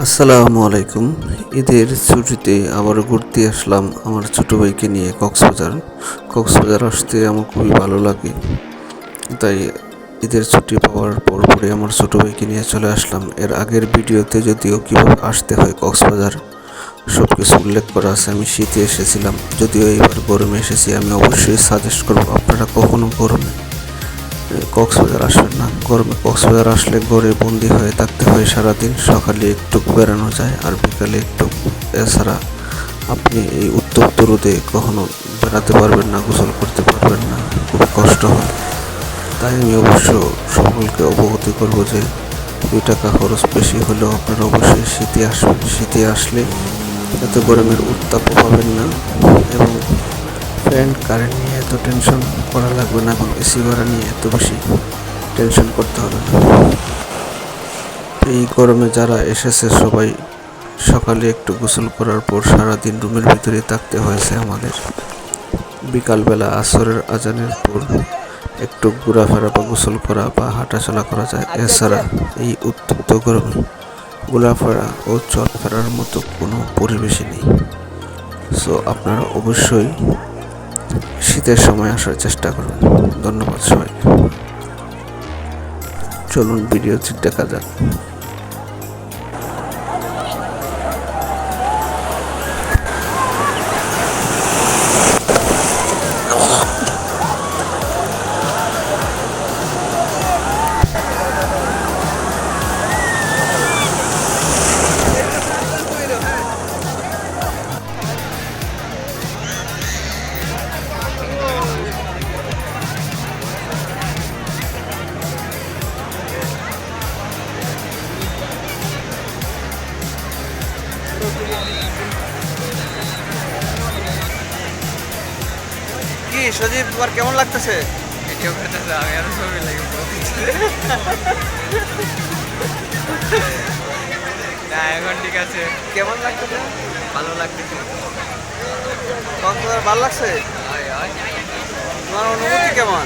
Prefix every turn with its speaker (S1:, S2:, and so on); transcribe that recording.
S1: আসসালামু আলাইকুম। ঈদের ছুটিতে আবার ঘুরতে আসলাম আমার ছোটো ভাইকে নিয়ে কক্সবাজার। কক্সবাজার আসতে আমার খুবই ভালো লাগে। তাই ঈদের ছুটি পাওয়ার পর পরে আমার ছোটো ভাইকে নিয়ে চলে আসলাম। এর আগের ভিডিওতে যদিও কীভাবে আসতে হয় কক্সবাজার সব কিছু উল্লেখ করা আছে। আমি শীতে এসেছিলাম। যদিও এবার গরমে এসেছি, আমি অবশ্যই সাজেস্ট করব আপনারা কখনো গরমে কক্সবাজার আসবেন না। গরমে কক্সবাজার আসলে ঘরে বন্দি হয়ে থাকতে হয় সারাদিন। সকালে একটু বেড়ানো যায় আর বিকালে একটু এছাড়া আপনি এই উত্তপ্ত রোদে কখনো বেড়াতে পারবেন না, গোসল করতে পারবেন না। খুব কষ্ট হয়। তাই আমি অবশ্য সকলকে অবগতি করব যে দুই টাকা খরচ বেশি হলেও আপনারা অবশ্যই শীতে আসবেন। শীতে আসলে এত গরমের উত্তাপ পাবেন না এবং ফ্যান কারেন্ট নিয়ে এত টেনশন করা লাগবে না এবং এসি ভাড়া নিয়ে এত বেশি টেনশন করতে হবে না। এই গরমে যারা এসেছে সবাই সকালে একটু গোসল করার পর সারাদিন রুমের ভিতরে থাকতে হয়েছে আমাদের। বিকালবেলা আসরের আজানের পর একটু ঘোরাফেরা বা গোসল করা বা হাঁটাচলা করা যায়। এছাড়া এই উত্তপ্ত গরমে ঘোরাফেরা ও চলাফেরার মতো কোনো পরিবেশই নেই। সো আপনারা অবশ্যই শীতের সময় আসার চেষ্টা করুন। ধন্যবাদ সবাই চলুন ভিডিওটি দেখা যাক।
S2: কি সজীব তোমার কেমন লাগতেছে?
S3: ভিডিও আমি আরও ছবি লাগে না এখন ঠিক আছে।
S2: কেমন লাগতেছে?
S3: ভালো লাগতেছে।
S2: কক্সবাজার ভালো লাগছে? তোমার অনুভূতি কেমন?